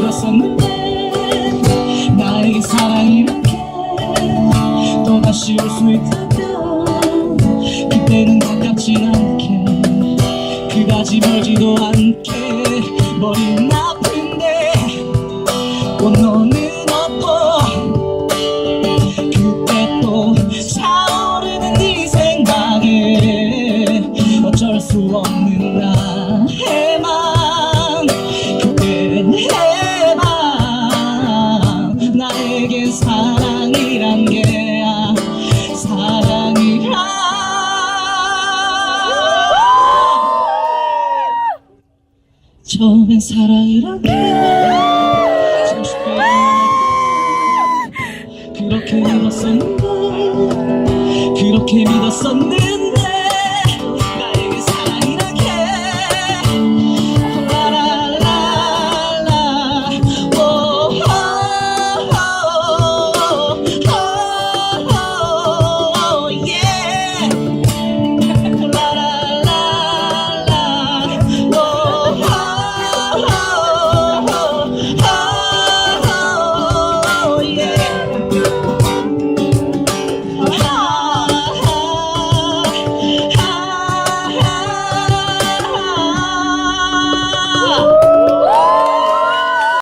그렇게 믿었었는데 나에게 사랑이란 게 또다시 올 수 있다면 그때는 가깝진 않게 그다지 멀지도 않게 머리는 처음엔 쉽게. 그렇게 믿었었는데 그렇게 믿었었는데